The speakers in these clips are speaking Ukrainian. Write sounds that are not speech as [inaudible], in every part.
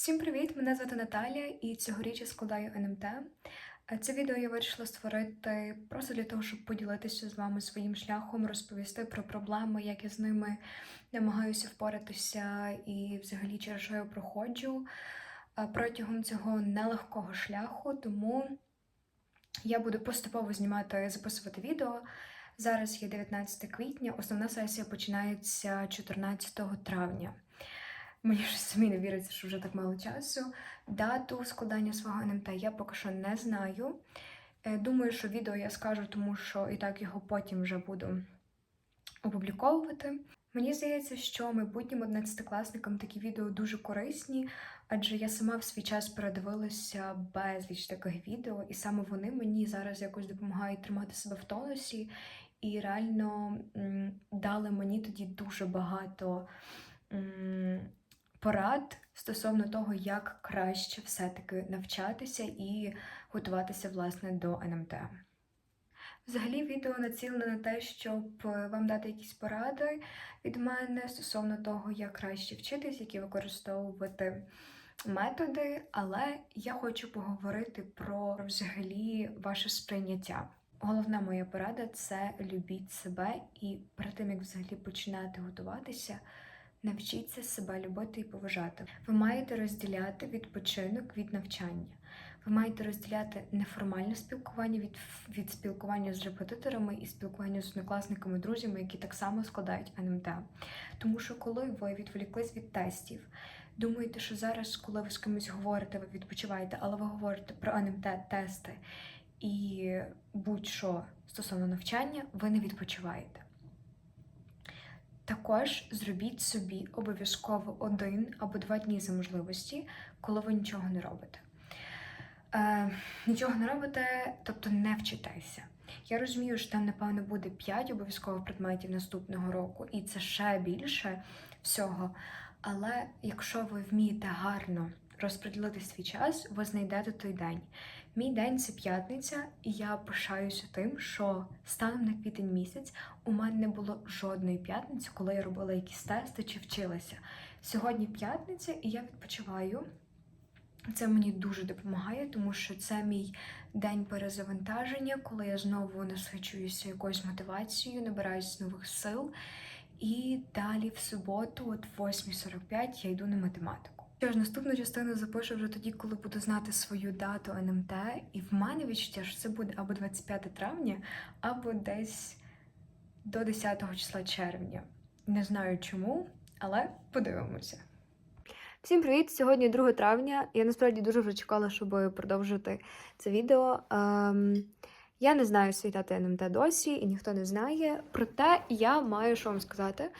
Всім привіт! Мене звати Наталія, і цьогоріч я складаю НМТ. Е, Це відео я вирішила створити просто для того, щоб поділитися з вами своїм шляхом, розповісти про проблеми, як я з ними намагаюся впоратися, і взагалі через що я проходжу е, протягом цього нелегкого шляху. Тому я буду поступово знімати, записувати відео. Зараз є 19 квітня, основна сесія починається 14 травня. Мені ж самі не віриться, що вже так мало часу. Дату складання свого НМТ я поки що не знаю. Е, Думаю, що відео я скажу, тому що і так його потім вже буду опубліковувати. Мені здається, що майбутнім одинадцятикласникам такі відео дуже корисні, адже я сама в свій час передивилася безліч таких відео, і саме вони мені зараз якось допомагають тримати себе в тонусі, і реально дали мені тоді дуже багато. Порад стосовно того, як краще все-таки навчатися і готуватися власне до НМТ. Взагалі, відео націлене на те, щоб е, вам дати якісь поради від мене стосовно того, як краще вчитись, які використовувати методи, але я хочу поговорити про взагалі ваше сприйняття. Головна моя порада це любіть себе, і перед тим як взагалі починати готуватися, Навчіться себе любити і поважати. Ви маєте розділяти відпочинок від навчання. Ви маєте розділяти неформальне спілкування від, від спілкування з репетиторами і спілкування з однокласниками, друзями, які так само складають НМТ. Тому що коли ви відволіклись від тестів, думаєте, що зараз, коли ви з кимось говорите, ви відпочиваєте, але ви говорите про НМТ, тести і будь-що стосовно навчання, ви не відпочиваєте. Також зробіть собі обов'язково один або два дні за можливості, коли ви нічого не робите. Е, нічого не робите, тобто не вчитеся. Я розумію, що там, напевно, буде 5 обов'язкових предметів наступного року, і це ще більше всього. Але якщо ви вмієте гарно розподілити свій час, ви знайдете той день. Мій день це п'ятниця, і я пишаюся тим, що станом на квітень місяць у мене не було жодної п'ятниці, коли я робила якісь тести чи вчилася. Сьогодні п'ятниця, і я відпочиваю. Це мені дуже допомагає, тому що це мій день перезавантаження, коли я знову насичуюся якоюсь мотивацією, набираюся нових сил. І далі в суботу, от 8.45, я йду на математику. Що ж, наступну частину запишу вже тоді, коли буду знати свою дату НМТ, і в мене відчуття, що це буде або 25 травня, або десь до 10 числа червня. Не знаю чому, але подивимося. Всім привіт! Сьогодні 2 травня. Я насправді дуже вже чекала, щоб продовжити це відео. Ем, я не знаю свій дати НМТ досі, і ніхто не знає. Проте я маю що вам сказати.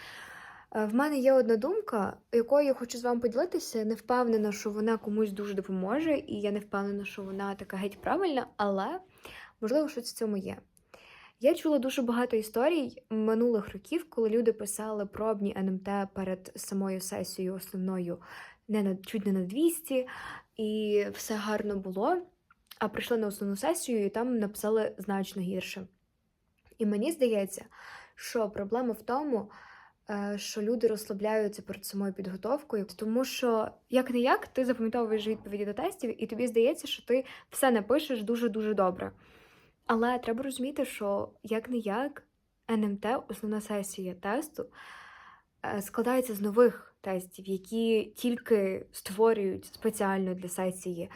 Е, В мене є одна думка, якою я хочу з вами поділитися. Не впевнена, що вона комусь дуже допоможе, і я не впевнена, що вона така геть правильна, але можливо, щось в цьому є. Я чула дуже багато історій минулих років, коли люди писали пробні НМТ перед самою сесією основною не на чуть не на 200, і все гарно було. А прийшли на основну сесію і там написали значно гірше. І мені здається, що проблема в тому, що люди розслабляються перед самою підготовкою, тому що як не як ти запам'ятовуєш відповіді до тестів, і тобі здається, що ти все напишеш дуже-дуже добре. Але треба розуміти, що як не як НМТ, основна сесія тесту, е, складається з нових тестів, які тільки створюють спеціально для сесії.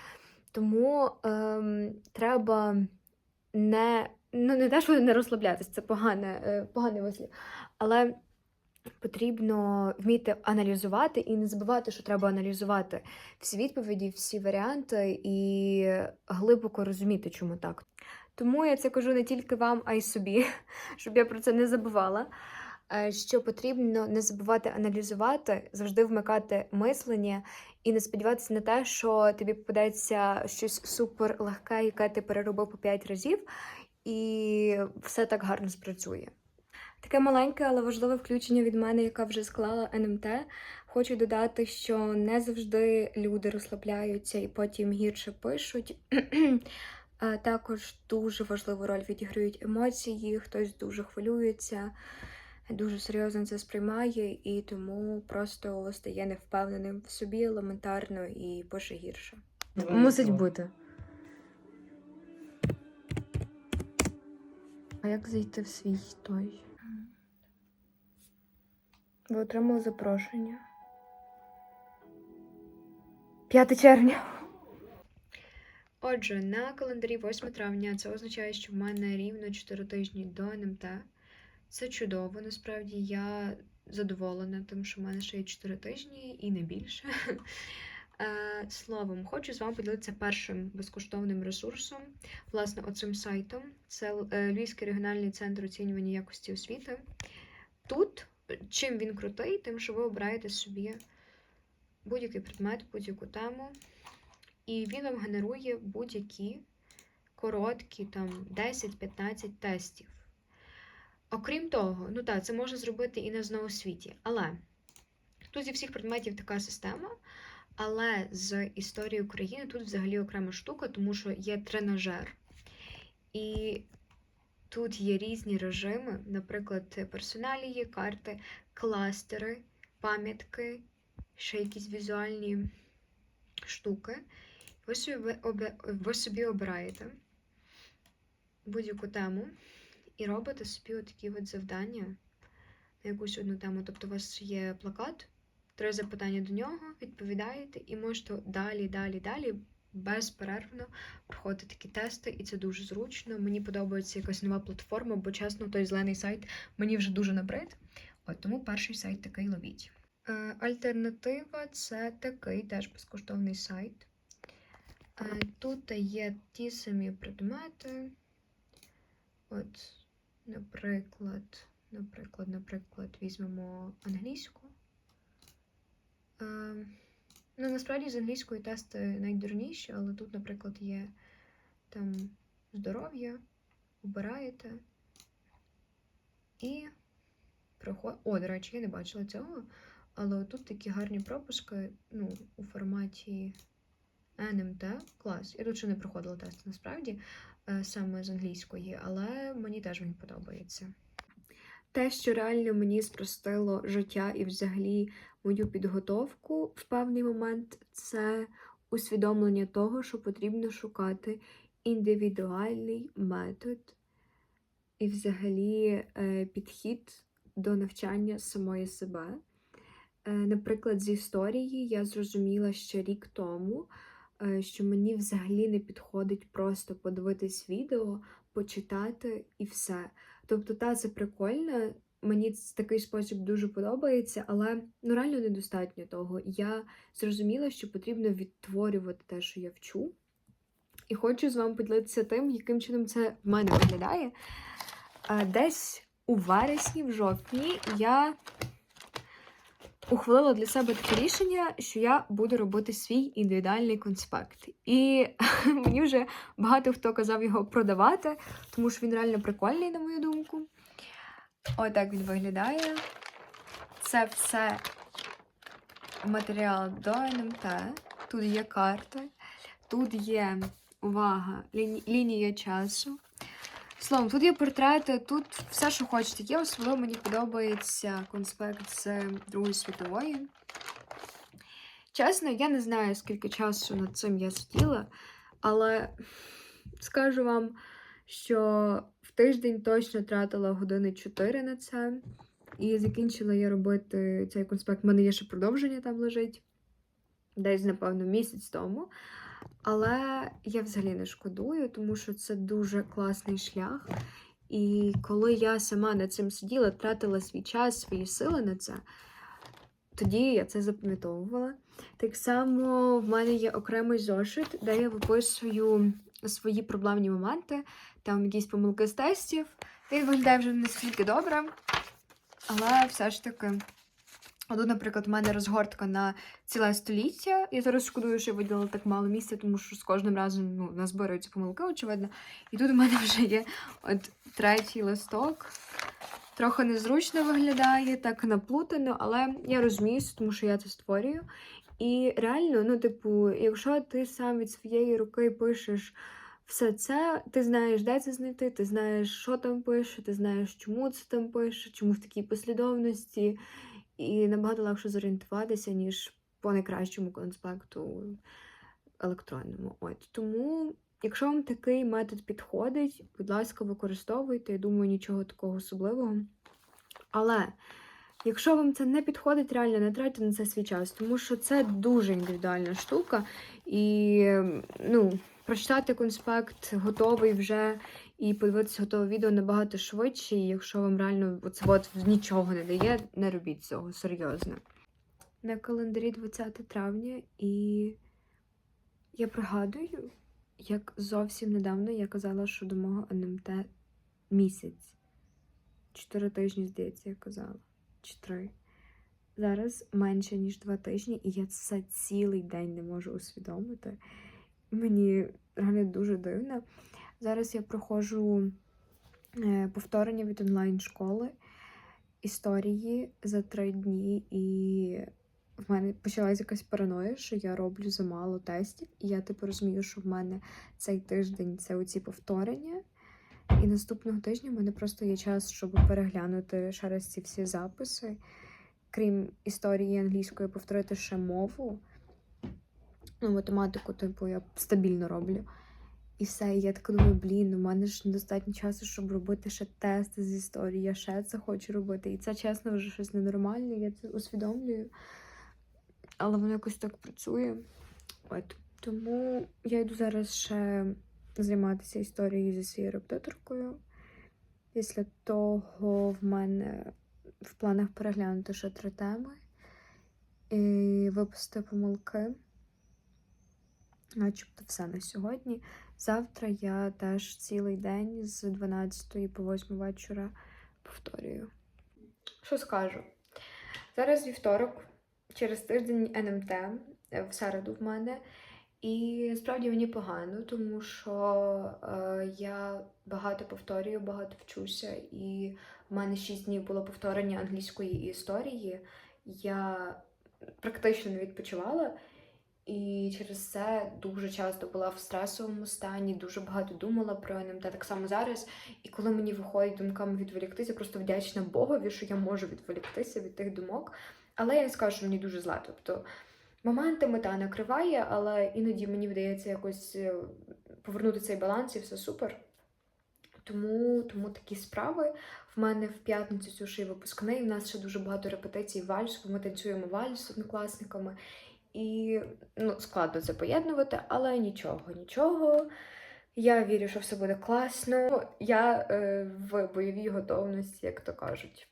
Тому ем, треба не, ну, не те, що не розслаблятися, це погане, е, поганий вислів, але потрібно вміти аналізувати і не забувати, що треба аналізувати всі відповіді, всі варіанти і глибоко розуміти, чому так. Тому я це кажу не тільки вам, а й собі, [laughs] щоб я про це не забувала. е, Що потрібно не забувати аналізувати, завжди вмикати мислення і не сподіватися на те, що тобі попадеться щось супер легке, яке ти переробив по 5 разів, і все так гарно спрацює. Таке маленьке, але важливе включення від мене, яка вже склала НМТ. Хочу додати, що не завжди люди розслабляються і потім гірше пишуть. [clears throat] Також дуже важливу роль відіграють емоції, хтось дуже хвилюється, дуже серйозно це сприймає і тому просто стає невпевненим в собі елементарно і пише гірше. Мусить бути. А як зайти в свій той? Ви отримали запрошення. 5 червня. Отже, на календарі 8 травня це означає, що в мене рівно 4 тижні до НМТ. Це чудово, насправді я задоволена тим, що в мене ще є 4 тижні і не більше. [laughs] Е, Словом, хочу з вами поділитися першим безкоштовним ресурсом, власне, оцим сайтом. Це е, Львівський регіональний центр оцінювання якості освіти. Тут чим він крутий, тим, що ви обираєте собі будь-який предмет, будь-яку тему, і він вам генерує будь-які короткі там 10-15 тестів. Окрім того, ну так, це можна зробити і на зноосвіті, але тут зі всіх предметів така система. Але з історії України тут взагалі окрема штука, тому що є тренажер. І тут є різні режими, наприклад, персоналії, карти, кластери, пам'ятки, ще якісь візуальні штуки. Ви собі, ви собі обираєте будь-яку тему і робите собі такі от завдання на якусь одну тему. Тобто у вас є плакат, три запитання до нього, відповідаєте, і можете далі, далі, далі безперервно проходити такі тести, і це дуже зручно. Мені подобається якась нова платформа, бо чесно, той зелений сайт мені вже дуже набрид. От тому перший сайт такий ловіть. Е, Альтернатива це такий теж безкоштовний сайт. Е, Тут є ті самі предмети. От, наприклад, наприклад, наприклад, візьмемо англійську. Е, ну, насправді з англійської тести найдурніші, але тут, наприклад, є там здоров'я, обираєте і проходить. О, до речі, я не бачила цього, але тут такі гарні пропуски ну, у форматі НМТ. Клас. Я тут ще не проходила тест насправді е, саме з англійської, але мені теж він подобається. Те, що реально мені спростило життя і взагалі мою підготовку в певний момент, це усвідомлення того, що потрібно шукати індивідуальний метод і взагалі е, підхід до навчання самої себе. Е, Наприклад, з історії я зрозуміла ще рік тому, е, що мені взагалі не підходить просто подивитись відео, почитати і все. Тобто, та це прикольно, мені такий спосіб дуже подобається, але ну реально недостатньо того. Я зрозуміла, що потрібно відтворювати те, що я вчу. І хочу з вами поділитися тим, яким чином це в мене виглядає. Е, Десь у вересні, в жовтні, я ухвалила для себе таке рішення, що я буду робити свій індивідуальний конспект. І [laughs] мені вже багато хто казав його продавати, тому що він реально прикольний, на мою думку. Отак він виглядає. Це все матеріал до НМТ. Тут є карти, тут є увага, лінія часу. Словом, тут є портрети, тут все, що хочете. Є особливо мені подобається конспект з Другої світової. Чесно, я не знаю, скільки часу над цим я сиділа, але скажу вам, що в тиждень точно тратила години 4 на це. І закінчила я робити цей конспект. У мене є ще продовження там лежить. Десь, напевно, місяць тому. Але я взагалі не шкодую, тому що це дуже класний шлях. І коли я сама над цим сиділа, тратила свій час, свої сили на це, тоді я це запам'ятовувала. Так само в мене є окремий зошит, де я виписую свої проблемні моменти, там якісь помилки з тестів. Він виглядає вже не настільки добре, але все ж таки. Тут, наприклад, у мене розгортка на ціле століття. Я зараз шкодую, що я виділила так мало місця, тому що з кожним разом ну, назбираються помилки, очевидно. І тут у мене вже є от третій листок. Трохи незручно виглядає, так наплутано, але я розуміюся, тому що я це створюю. І реально, ну, типу, якщо ти сам від своєї руки пишеш все це ти знаєш, де це знайти, ти знаєш, що там пише, ти знаєш, чому це там пише, чому в такій послідовності, і набагато легше зорієнтуватися, ніж по найкращому конспекту електронному. От тому, якщо вам такий метод підходить, будь ласка, використовуйте. Я думаю, нічого такого особливого. Але якщо вам це не підходить, реально не тратьте на це свій час, тому що це дуже індивідуальна штука. І ну, прочитати конспект готовий вже і подивитися готове відео набагато швидше. І якщо вам реально оце от нічого не дає, не робіть цього серйозно. На календарі 20 травня, і я пригадую, як зовсім недавно я казала, що до мого НМТ місяць. Чотири тижні, здається, я казала. Чи три. Зараз менше, ніж два тижні, і я це цілий день не можу усвідомити. Мені реально дуже дивно. Зараз я проходжу е, повторення від онлайн-школи історії за три дні, і в мене почалась якась параноя, що я роблю замало тестів, і я типу розумію, що в мене цей тиждень це оці повторення. І наступного тижня в мене просто є час, щоб переглянути ще раз ці всі записи. Крім історії англійської, повторити ще мову. Ну, математику, типу, я стабільно роблю. І все, і я така думаю, блін, у мене ж недостатньо часу, щоб робити ще тести з історії. Я ще це хочу робити. І це, чесно, вже щось ненормальне, я це усвідомлюю. Але воно якось так працює. От. Тому я йду зараз ще займатися історією зі своєю репетиторкою. Після того в мене в планах переглянути ще три теми і випустити помилки. Начебто все на сьогодні. Завтра я теж цілий день з 12 по 8 вечора повторюю. Що скажу? Зараз вівторок, через тиждень НМТ, е, в середу в мене. І справді мені погано, тому що е, я багато повторюю, багато вчуся, і в мене 6 днів було повторення англійської історії. Я практично не відпочивала, і через це дуже часто була в стресовому стані, дуже багато думала про НМТ, так само зараз. І коли мені виходить думками відволіктися, просто вдячна Богові, що я можу відволіктися від тих думок. Але я не скажу, що мені дуже зла. Тобто моментами та накриває, але іноді мені вдається якось е, повернути цей баланс і все супер. Тому, тому такі справи. В мене в п'ятницю цю ще й випускний. В нас ще дуже багато репетицій вальсу. Ми танцюємо вальс з однокласниками. І ну, складно це поєднувати, але нічого, нічого. Я вірю, що все буде класно. Я е, в бойовій готовності, як то кажуть.